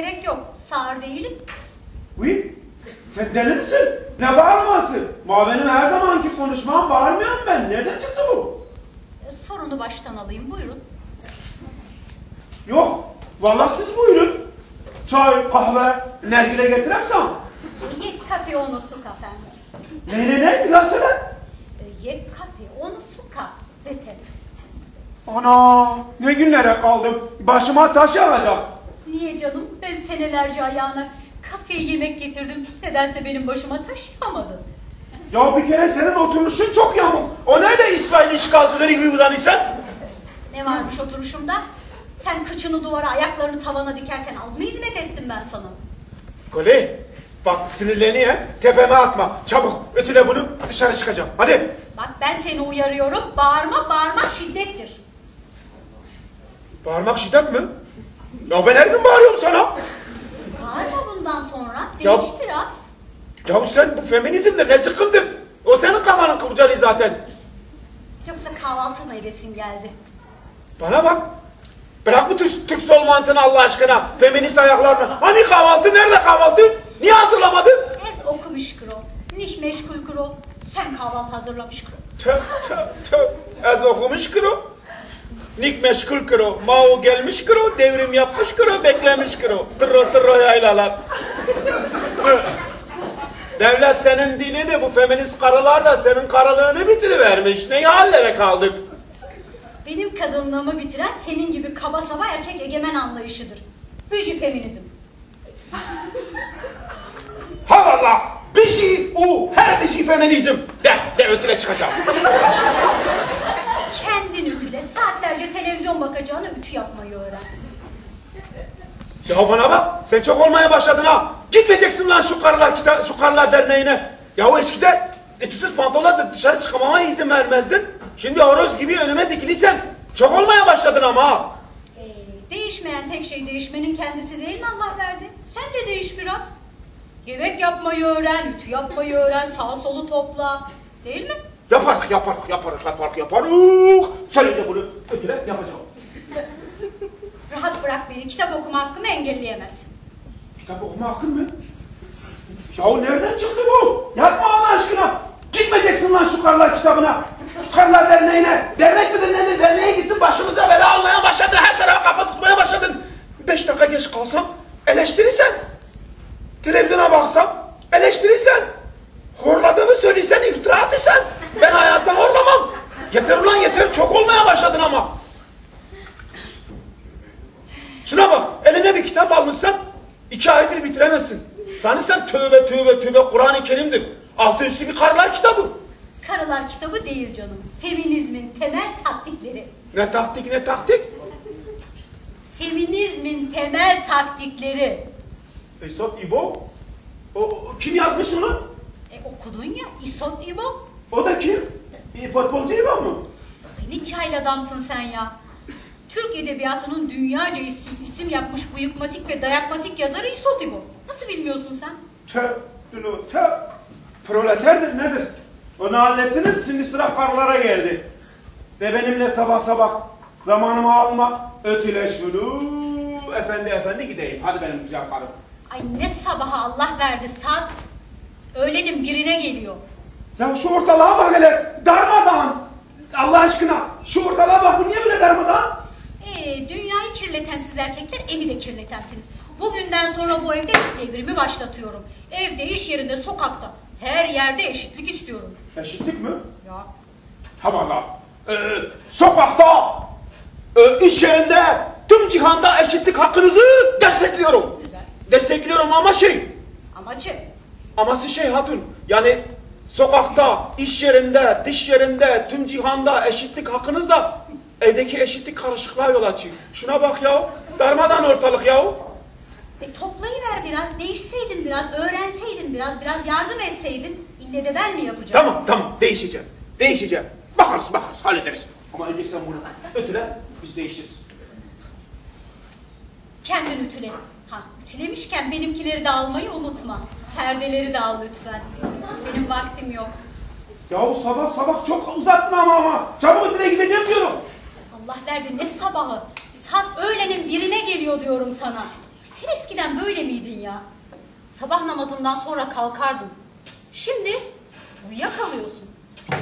gerek yok. Sağır değilim. Uy, sen deli misin? Ne bağırması? Ma benim her zamanki konuşmam bağırmıyorum ben. Nereden çıktı bu? E, Sorunu baştan alayım. Buyurun. Yok, vallahi siz buyurun. Çay, kahve, nergile getirem sana. E, Yek kafe onu su efendim. Ne ne ne? Bir daha söyle. E, Yek kafe onu su ka. Beter. Ana, ne günlere kaldım. Başıma taş yağacak. Niye canım? Ben senelerce ayağına kafeye yemek getirdim. Nedense benim başıma taş yağmadı. Ya bir kere senin oturuşun çok yamuk. O nerede İsrail işgalcileri gibi uzanırsan? Ne varmış oturuşumda? Sen kıçını duvara, ayaklarını tavana dikerken az mı hizmet ettim ben sana? Kole, bak sinirleniyor. Tepeme atma. Çabuk ötüle bunu dışarı çıkacağım. Hadi. Bak ben seni uyarıyorum. Bağırma, bağırmak şiddettir. Bağırmak şiddet mi? Ya ben her gün bağırıyorum sana. Bağırma bundan sonra. Ya- Değiş biraz. Ya sen bu feminizmde ne sıkıntı? O senin kafanın kurcalı zaten. Yoksa kahvaltı mı edesin geldi? Bana bak. Bırak bu Türk, Türk sol mantığını Allah aşkına. Feminist ayaklarını. Hani kahvaltı? Nerede kahvaltı? Niye hazırlamadın? Ez okumuş kro. Nicht meşgul kro. Sen kahvaltı hazırlamış kro. Tüh tüh tüh. Az okumuş kro. Nik meşgul kro. Mao gelmiş kro. Devrim yapmış kro. Beklemiş kro. Tırro tırro yaylalar. Devlet senin dilini bu feminist karılar da senin karılığını bitirivermiş. Ne hallere kaldık? Benim kadınlığımı bitiren senin gibi kaba saba erkek egemen anlayışıdır. Büjü feminizm. Ha valla şey o her şey feminizm. De, de ötüle çıkacağım. Kendin ütüle. Saatlerce televizyon bakacağına ütü yapmayı öğren. Ya bana bak sen çok olmaya başladın ha. Gitmeyeceksin lan şu karılar, kita- şu karılar derneğine. Ya o eskiden etüsüz pantolonla dışarı çıkamama izin vermezdin. Şimdi horoz gibi önüme dikiliysen çok olmaya başladın ama ha. Ee, değişmeyen tek şey değişmenin kendisi değil mi Allah verdi? Sen de değiş biraz. Yemek yapmayı öğren, ütü yapmayı öğren, sağ solu topla. Değil mi? Yaparız, yaparız, yaparız, yaparız, yaparız. Söyleyince bunu ötüle yapacağım. Rahat bırak beni. Kitap okuma hakkımı engelleyemezsin. Kitap okuma hakkın mı? Ya nereden çıktı bu? Yapma Allah aşkına. Gitmeyeceksin lan şu karılar kitabına. Şu karılar derneğine. Dernek midir nedir? Derneğe gittin başımıza bela almaya başladın. Her tarafa kafa tutmaya başladın. Beş dakika geç kalsam eleştirirsen. Televizyona baksam eleştirirsen. Horladığımı söylesen iftira atırsan. Ben hayatta horlamam. Yeter ulan yeter. Çok olmaya başladın ama. Şuna bak, eline bir kitap almışsan iki aydır bitiremezsin. Sanırsan tövbe tövbe tövbe Kur'an-ı Kerim'dir. Altı üstü bir karılar kitabı. Karılar kitabı değil canım. Feminizmin temel taktikleri. Ne taktik ne taktik. Feminizmin temel taktikleri. Esot İbo. O, o- kim yazmış onu? E okudun ya İsot İbo. O da kim? E, futbolcu mu? Ay, Ne cahil adamsın sen ya. Türk edebiyatının dünyaca isim, isim yapmış bu yıkmatik ve dayakmatik yazarı İsot İbo. Nasıl bilmiyorsun sen? Tö, dulu, tö. Proleterdir nedir? Onu hallettiniz şimdi sıra karılara geldi. De benimle sabah sabah zamanımı alma. Ötüle şunu. Efendi efendi gideyim. Hadi benim güzel karım. Ay ne sabaha Allah verdi saat öğlenin birine geliyor. Ya şu ortalığa bak hele. Darmadağın. Allah aşkına. Şu ortalığa bak. Bu niye böyle darmadağın? Ee, dünyayı kirleten siz erkekler evi de kirletensiniz. Bugünden sonra bu evde devrimi başlatıyorum. Evde, iş yerinde, sokakta her yerde eşitlik istiyorum. Eşitlik mi? Ya Ha valla. Ee, sokakta, e, iş yerinde, tüm cihanda eşitlik hakkınızı destekliyorum. Güzel. Destekliyorum ama şey, amacı aması şey hatun. Yani sokakta, iş yerinde, dış yerinde, tüm cihanda eşitlik hakkınızla evdeki eşitlik karışıklığa yol açıyor. Şuna bak ya, darmadan ortalık ya. E toplayıver biraz, değişseydin biraz, öğrenseydin biraz, biraz yardım etseydin. İlle de ben mi yapacağım? Tamam tamam değişeceğim. Değişeceğim. Bakarız bakarız hallederiz. Ama önce sen bunu ötüle biz değiştiririz. Kendin ütüle. Ha, ütülemişken benimkileri de almayı unutma. Perdeleri de al lütfen. Benim vaktim yok. Yahu sabah sabah çok uzattın ama ama. Çabuk ötüle gideceğim diyorum. Allah verdi ne sabahı. Saat öğlenin birine geliyor diyorum sana. Sen eskiden böyle miydin ya? Sabah namazından sonra kalkardın. Şimdi uyuyakalıyorsun.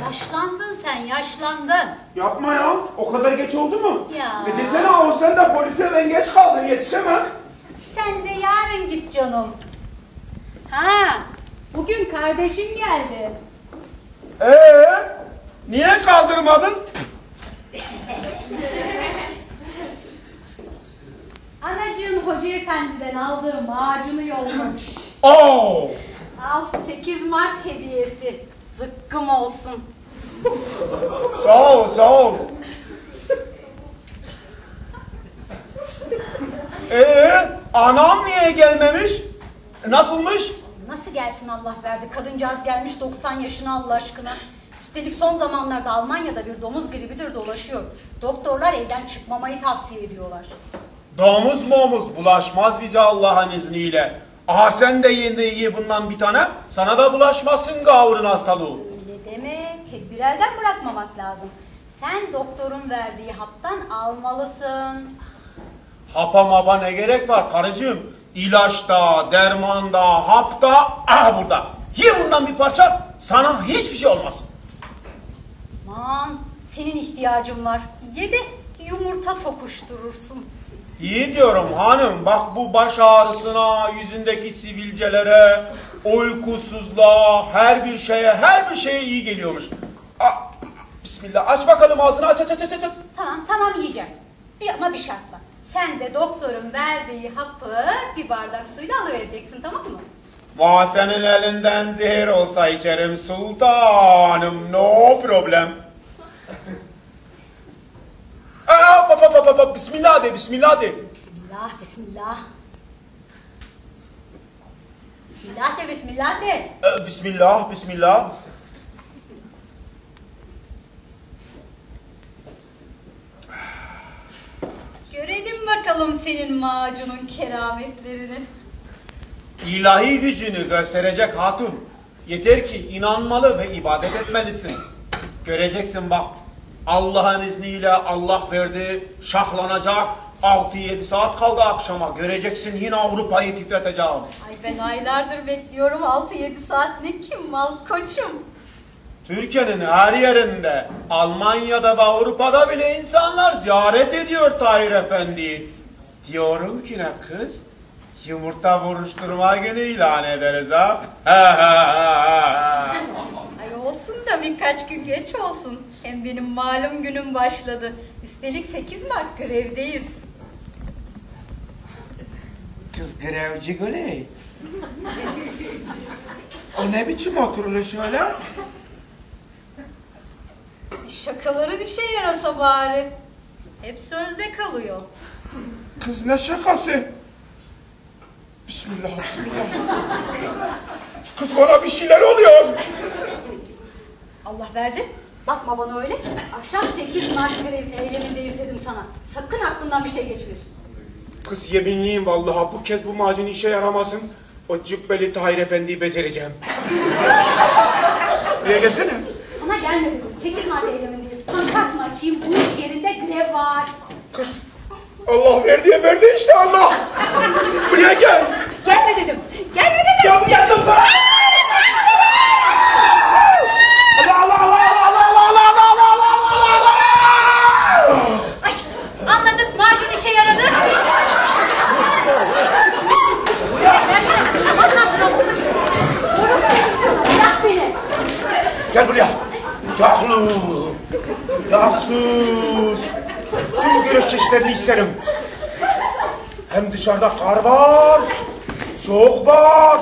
Yaşlandın sen, yaşlandın. Yapma ya. O kadar geç oldu mu? Ya. E desene o sen de polise ben geç kaldım yetişemem. Sen de yarın git canım. Ha, bugün kardeşin geldi. Ee, niye kaldırmadın? Anacığın hoca efendiden aldığı macunu yollamış. Oo. Al 8 Mart hediyesi. Zıkkım olsun. Sağ ol, sağ ol. Ee, anam niye gelmemiş? Nasılmış? Nasıl gelsin Allah verdi? Kadıncağız gelmiş 90 yaşına Allah aşkına. Üstelik son zamanlarda Almanya'da bir domuz gribidir dolaşıyor. Doktorlar evden çıkmamayı tavsiye ediyorlar. Domuz momuz bulaşmaz bize Allah'ın izniyle. Aha sen de yeni iyi bundan bir tane. Sana da bulaşmasın gavurun hastalığı. Öyle deme, tedbir elden bırakmamak lazım. Sen doktorun verdiği haptan almalısın. Hapa mapa ne gerek var karıcığım? İlaçta, dermanda, hapta, aha burada. Ye bundan bir parça, sana hiçbir şey olmaz. Aman, senin ihtiyacın var. Ye de yumurta tokuşturursun. İyi diyorum hanım, bak bu baş ağrısına, yüzündeki sivilcelere, uykusuzluğa, her bir şeye, her bir şeye iyi geliyormuş. Aa, Bismillah, aç bakalım ağzını, aç aç aç aç. aç. Tamam, tamam yiyeceğim. Bir ama bir şartla. Sen de doktorun verdiği hapı bir bardak suyla alıvereceksin tamam mı? Senin elinden zehir olsa içerim sultanım, no problem. Aa, baba baba baba, bismillah de, bismillah de. Bismillah, bismillah. Bismillah de, bismillah de. Ee, Bismillah, bismillah. Bakalım senin macunun kerametlerini. İlahi gücünü gösterecek hatun. Yeter ki inanmalı ve ibadet etmelisin. Göreceksin bak. Allah'ın izniyle Allah verdi, şahlanacak. 6-7 saat kaldı akşama. Göreceksin yine Avrupa'yı titreteceğim. Ay ben aylardır bekliyorum 6-7 saat ne kim mal koçum. Türkiye'nin her yerinde, Almanya'da ve Avrupa'da bile insanlar ziyaret ediyor Tahir Efendi'yi. Diyorum ki ne kız? Yumurta vuruşturma günü ilan ederiz ha. Ay olsun da birkaç gün geç olsun. Hem benim malum günüm başladı. Üstelik 8 Mart grevdeyiz. Kız grevci Güley. O ne biçim oturuluş öyle? Şakaların işe yarasa bari. Hep sözde kalıyor. Kız ne şakası? Bismillah, bismillah. Kız bana bir şeyler oluyor. Allah verdi. Bakma bana öyle. Akşam 8 Mart grev eylemindeyiz dedim sana. Sakın aklından bir şey geçmesin. Kız yeminliyim vallahi bu kez bu macun işe yaramasın. O cübbeli Tahir Efendi'yi becereceğim. Buraya gelsene. Sana gelme dedim. 8 Mart eylemindeyiz. Pankart mı açayım? Bu iş yerinde grev var. Kız Allah verdiye verdi işte Allah. Buraya gel. Gelme dedim. Gelme dedim. Ya geldim ben. Gel buraya. Casus. Casus. Tüm görüş çeşitlerini isterim. Hem dışarıda kar var. Soğuk var.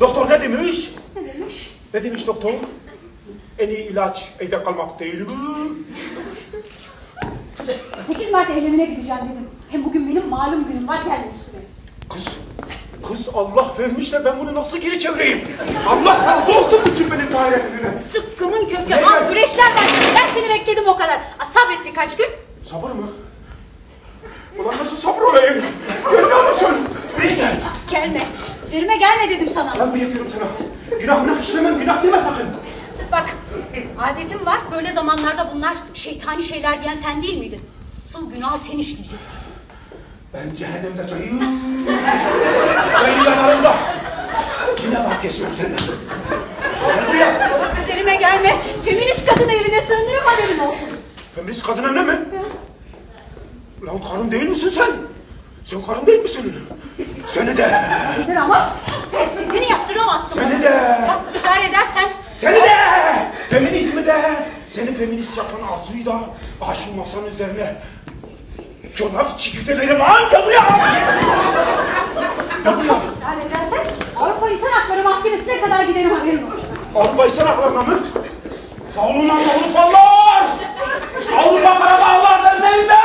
Doktor ne demiş? Ne demiş? Ne demiş doktor? En iyi ilaç evde kalmak değil mi? 8 Mart eylemine gideceğim dedim. Hem bugün benim malum günüm var gelme üstüne. Kız, kız Allah vermiş de ben bunu nasıl geri çevireyim? Allah razı olsun bu cümlenin gayretine. Sıkkımın kökü. Al güreşler başladı. Ben seni bekledim o kadar. Sabret birkaç gün. Sabır mı? Ulan nasıl sabır olayım? Görmüyor musun? Beni gel. Gelme. Üzerime gelme dedim sana. Ben bıyıkıyorum sana. Günah günah işlemem, günah deme sakın. Bak adetim var. Böyle zamanlarda bunlar şeytani şeyler diyen sen değil miydin? Asıl günah sen işleyeceksin. Ben cehennemde cayır. Cayır yanarımda. Yine vazgeçmem senden. Gel buraya. Üzerime gelme. Feminist kadını evine sığındırım haberin olsun. Feminist kadın anne mi? Lan karım değil misin sen? Sen karım değil misin? Seni de. Nedir ama? Beni yaptıramazsın Seni bana. de. Bak ısrar edersen Seni de. Feminizmi de. Seni feminist yapan Arzu'yu da. Aşın masanın üzerine. Çonak çiftelerim lan. Gel buraya. Gel buraya. ısrar edersen Avrupa İnsan Hakları Mahkemesi'ne kadar giderim haberin olsun. Avrupa İnsan Hakları'na mı? Sağ olun Avrupa paralı ağlardan neyden?